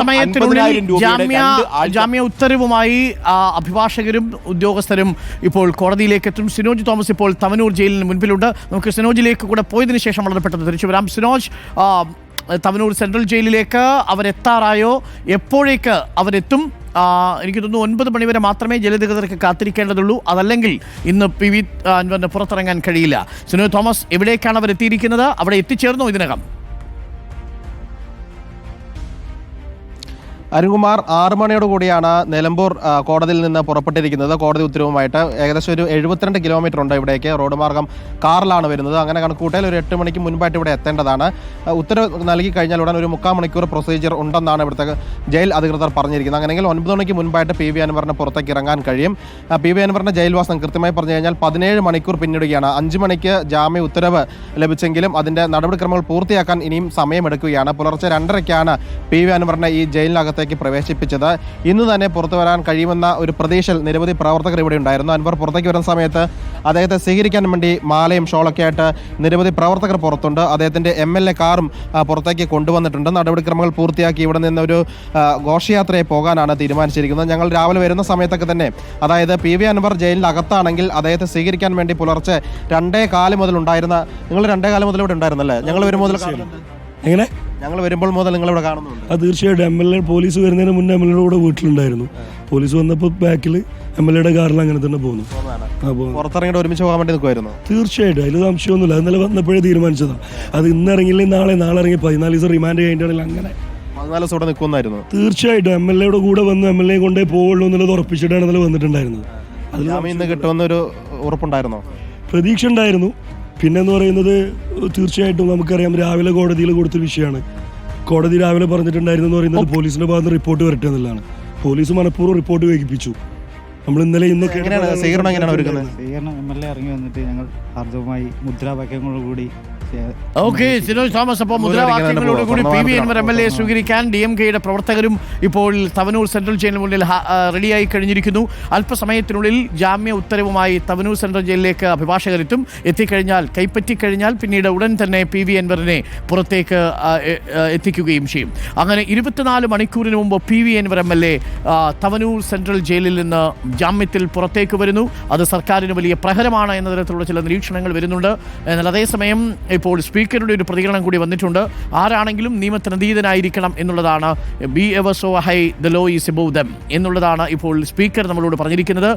സമയത്തിനുള്ളിൽ ജാമ്യ ജാമ്യ ഉത്തരവുമായി അഭിഭാഷകരും ഉദ്യോഗസ്ഥരും ഇപ്പോൾ കോടതിയിലേക്ക് എത്തും. സിനോജ് തോമസ് ഇപ്പോൾ തവനൂർ ജയിലിന് മുൻപിലുണ്ട്. നമുക്ക് സിനോജിലേക്ക് കൂടെ പോയതിനു ശേഷം വളരെ പെട്ടെന്ന് തിരിച്ചു വരാം. സിനോജ് തവനൂർ സെൻട്രൽ ജയിലിലേക്ക് അവരെത്താറായോ? എപ്പോഴേക്ക് അവരെത്തും? എനിക്ക് തോന്നുന്നു ഒൻപത് മണിവരെ മാത്രമേ ജലധികൃതർക്ക് കാത്തിരിക്കേണ്ടതുള്ളൂ. അതല്ലെങ്കിൽ ഇന്ന് പി വി അൻവറിന് പുറത്തിറങ്ങാൻ കഴിയില്ല. സിനോജ് തോമസ് എവിടേക്കാണ് അവർ എത്തിയിരിക്കുന്നത് അവിടെ എത്തിച്ചേർന്നോ ഇതിനകം? അരുൺകുമാർ ആറ് മണിയോട് കൂടിയാണ് നിലമ്പൂർ കോടതിയിൽ നിന്ന് പുറപ്പെട്ടിരിക്കുന്നത്. കോടതി ഉത്തരവുമായിട്ട് ഏകദേശം ഒരു എഴുപത്തിരണ്ട് കിലോമീറ്റർ ഉണ്ട് ഇവിടേക്ക്. റോഡ് മാർഗം കാറിലാണ് വരുന്നത്. അങ്ങനെ കണക്കൂട്ടിയാൽ ഒരു എട്ട് മണിക്ക് മുൻപായിട്ട് ഇവിടെ എത്തേണ്ടതാണ്. ഉത്തരവ് നൽകി കഴിഞ്ഞാൽ ഉടൻ ഒരു മുക്കാൽ മണിക്കൂർ പ്രൊസീജിയർ ഉണ്ടെന്നാണ് ഇവിടുത്തെ ജയിൽ അധികൃതർ പറഞ്ഞിരിക്കുന്നത്. അങ്ങനെയെങ്കിൽ ഒൻപത് മണിക്ക് മുൻപായിട്ട് പി വി അൻവറിന് പുറത്തേക്ക് ഇറങ്ങാൻ കഴിയും. പി വി അൻവറിന്റെ ജയിൽവാസം കൃത്യമായി പറഞ്ഞു കഴിഞ്ഞാൽ പതിനേഴ് മണിക്കൂർ പിന്നിടുകയാണ്. അഞ്ച് മണിക്ക് ജാമ്യ ഉത്തരവ് ലഭിച്ചെങ്കിലും അതിന്റെ നടപടിക്രമങ്ങൾ പൂർത്തിയാക്കാൻ ഇനിയും സമയമെടുക്കുകയാണ്. പുലർച്ചെ രണ്ടരയ്ക്കാണ് പി വി അൻവറിനെ ഈ ജയിലിനകത്തേക്ക് പ്രവേശിപ്പിച്ചത്. ഇന്ന് തന്നെ പുറത്തു വരാൻ കഴിയുമെന്ന ഒരു പ്രതീക്ഷയിൽ നിരവധി പ്രവർത്തകർ ഇവിടെ ഉണ്ടായിരുന്നു. അൻവർ പുറത്തേക്ക് വരുന്ന സമയത്ത് അദ്ദേഹത്തെ സ്വീകരിക്കാൻ വേണ്ടി മാലയും ഷോളൊക്കെ ആയിട്ട് നിരവധി പ്രവർത്തകർ പുറത്തുണ്ട്. അദ്ദേഹത്തിന്റെ എം എൽ എ കാറും പുറത്തേക്ക് കൊണ്ടുവന്നിട്ടുണ്ട്. നടപടിക്രമങ്ങൾ പൂർത്തിയാക്കി ഇവിടെ നിന്ന് ഒരു ആ, ഘോഷയാത്രയെ പോകാനാണ് തീരുമാനിച്ചിരിക്കുന്നത്. ഞങ്ങൾ രാവിലെ വരുന്ന സമയത്തൊക്കെ തന്നെ അതായത് പി വി അൻവർ ജയിലിനകത്താണെങ്കിൽ അദ്ദേഹത്തെ സ്വീകരിക്കാൻ വേണ്ടി പുലർച്ചെ രണ്ടേ കാൽ മുതൽ ഉണ്ടായിരുന്ന നിങ്ങൾ രണ്ടേ കാൽ മുതൽ ഇവിടെ ഉണ്ടായിരുന്നല്ലേ? ഞങ്ങൾ വരും മുതൽ എങ്ങനെ? ഞങ്ങൾ വരുമ്പോൾ മുതൽ നിങ്ങൾ ഇവിടെ കാണുന്നുണ്ട്. അത് തീർച്ചയായിട്ടും. എം എൽ എ പോലീസ് വരുന്നതിന് മുന്നേ എം എൽ എയുടെ കൂടെ വീട്ടിലുണ്ടായിരുന്നു. പോലീസ് വന്നപ്പോൾ ബാക്കിൽ എം എൽ എയുടെ കാറിൽ അങ്ങനെ തന്നെ പോകുന്നു അപ്പോൾ പുറത്തിറങ്ങിയിട്ട് ഒരുമിച്ച് പോകാൻ വേണ്ടി നിൽക്കുമായിരുന്നു തീർച്ചയായിട്ടും. അതിൽ സംശയമൊന്നുമില്ല. ഇന്നലെ വന്നപ്പോഴേ തീരുമാനിച്ചതാണ് അത് ഇന്ന് ഇറങ്ങിയില്ലെങ്കിൽ നാളെ നാളെ ഇറങ്ങി പതിനാല് ദിവസം റിമാൻഡ് കഴിഞ്ഞിട്ടാണെങ്കിൽ അങ്ങനെ. പതിനാല് ദിവസം ഇവിടെ നിൽക്കുന്നായിരുന്നു തീർച്ചയായിട്ടും. എം എൽ എയുടെ കൂടെ വന്ന് എം എൽ എ കൊണ്ടേ പോവുള്ളൂ എന്നുള്ളത് ഉറപ്പിച്ചിട്ടാണ് ഇന്നലെ വന്നിട്ടുണ്ടായിരുന്നത്. അതിൽ ജാമ്യം ഇന്ന് കിട്ടുമെന്നൊരു ഉറപ്പുണ്ടായിരുന്നോ? പ്രതീക്ഷ ഉണ്ടായിരുന്നു. പിന്നെന്ന് പറയുന്നത് തീർച്ചയായിട്ടും നമുക്കറിയാം രാവിലെ കോടതിയിൽ കൊടുത്ത വിഷയമാണ്. കോടതി രാവിലെ പറഞ്ഞിട്ടുണ്ടായിരുന്നു എന്ന് പറയുന്നത് പോലീസിന്റെ ഭാഗത്ത് റിപ്പോർട്ട് വരട്ടെ എന്നുള്ളതാണ്. പോലീസ് മനഃപൂർവം റിപ്പോർട്ട് വൈകിപ്പിച്ചു നമ്മൾ ഇന്നലെ ഇന്നൊക്കെ സ്വീകരണം എങ്ങനെയാണ് ഒരുക്കുന്നത്? സ്വീകരണം എം എൽ എ ഇറങ്ങി വന്നിട്ട് ഞങ്ങൾ ഹർജവുമായി മുദ്രാവാക്യങ്ങളോടുകൂടി ഓക്കെ സിനോജ് തോമസ് അപ്പോൾ മുദ്രാവാക്യങ്ങളോടുകൂടി P V Anvar M L A സ്വീകരിക്കാൻ ഡി എം കെയുടെ പ്രവർത്തകരും ഇപ്പോൾ തവനൂർ സെൻട്രൽ ജയിലിന് മുന്നിൽ റെഡിയായി കഴിഞ്ഞിരിക്കുന്നു. അല്പസമയത്തിനുള്ളിൽ ജാമ്യ ഉത്തരവുമായി തവനൂർ സെൻട്രൽ ജയിലിലേക്ക് അഭിഭാഷകരെത്തും എത്തിക്കഴിഞ്ഞാൽ കൈപ്പറ്റിക്കഴിഞ്ഞാൽ പിന്നീട് ഉടൻ തന്നെ പി വി എൻവറിനെ പുറത്തേക്ക് എത്തിക്കുകയും ചെയ്യും. അങ്ങനെ ഇരുപത്തിനാല് മണിക്കൂറിന് മുമ്പ് P V Anvar M L A Tavanur central ജയിലിൽ നിന്ന് ജാമ്യത്തിൽ പുറത്തേക്ക് വരുന്നു. അത് സർക്കാരിന് വലിയ പ്രഹരമാണ് എന്ന തരത്തിലുള്ള ചില നിരീക്ഷണങ്ങൾ വരുന്നുണ്ട്. എന്നാൽ അതേസമയം ഇപ്പോൾ സ്പീക്കറുടെ ഒരു പ്രതികരണം കൂടി വന്നിട്ടുണ്ട്. ആരാണെങ്കിലും നിയമത്തിനതീതനായിരിക്കണം എന്നുള്ളതാണ് be ever so high the law is above them എന്നുള്ളതാണ് ഇപ്പോൾ സ്പീക്കർ നമ്മളോട് പറഞ്ഞിരിക്കുന്നത്.